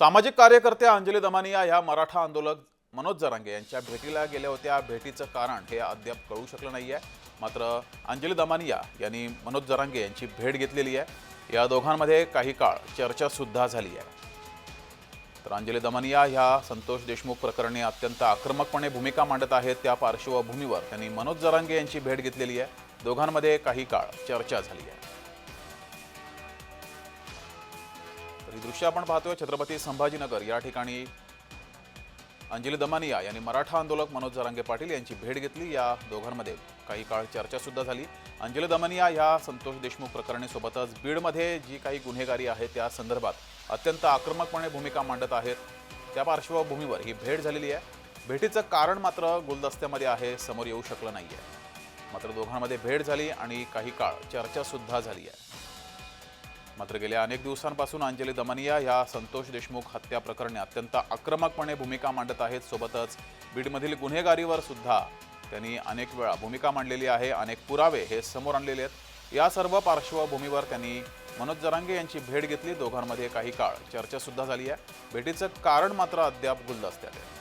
सामाजिक कार्यकर्त्या अंजली दमानिया ह्या मराठा आंदोलक मनोज जरांगे यांच्या भेटीला गेल्या होत्या. भेटीचं कारण हे अद्याप कळू शकलं नाही आहे मात्र अंजली दमानिया यांनी मनोज जरांगे यांची भेट घेतलेली आहे. या दोघांमध्ये काही काळ चर्चासुद्धा झाली आहे. तर अंजली दमानिया ह्या संतोष देशमुख प्रकरणी अत्यंत आक्रमकपणे भूमिका मांडत आहेत. त्या पार्श्वभूमीवर त्यांनी मनोज जरांगे यांची भेट घेतलेली आहे. दोघांमध्ये काही काळ चर्चा झाली आहे. तर ही दृश्य आपण पाहतोय छत्रपती संभाजीनगर. या ठिकाणी अंजली दमानिया यांनी मराठा आंदोलक मनोज जरांगे पाटील यांची भेट घेतली. या दोघांमध्ये काही काळ चर्चा सुद्धा झाली. अंजली दमानिया ह्या संतोष देशमुख प्रकरणी सोबतच बीडमध्ये जी काही गुन्हेगारी आहे त्या संदर्भात अत्यंत आक्रमकपणे भूमिका मांडत आहेत. त्या पार्श्वभूमीवर ही भेट झालेली आहे. भेटीचं कारण मात्र गुलदस्त्यामध्ये आहे समोर येऊ शकलं नाही आहे मात्र दोघांमध्ये भेट झाली आणि काही काळ चर्चासुद्धा झाली आहे. मात्र गेल्या अनेक दिवसांपासून अंजली दमनिया ह्या संतोष देशमुख हत्या प्रकरणी अत्यंत आक्रमकपणे भूमिका मांडत आहेत. सोबतच बीडमधील गुन्हेगारीवर सुद्धा त्यांनी अनेक वेळा भूमिका मांडलेली आहे. अनेक पुरावे हे समोर आणलेले आहेत. या सर्व पार्श्वभूमीवर त्यांनी मनोज जरांगे यांची भेट घेतली. दोघांमध्ये काही काळ चर्चासुद्धा झाली आहे. भेटीचं कारण मात्र अद्याप गुलदस्त्यात आहे.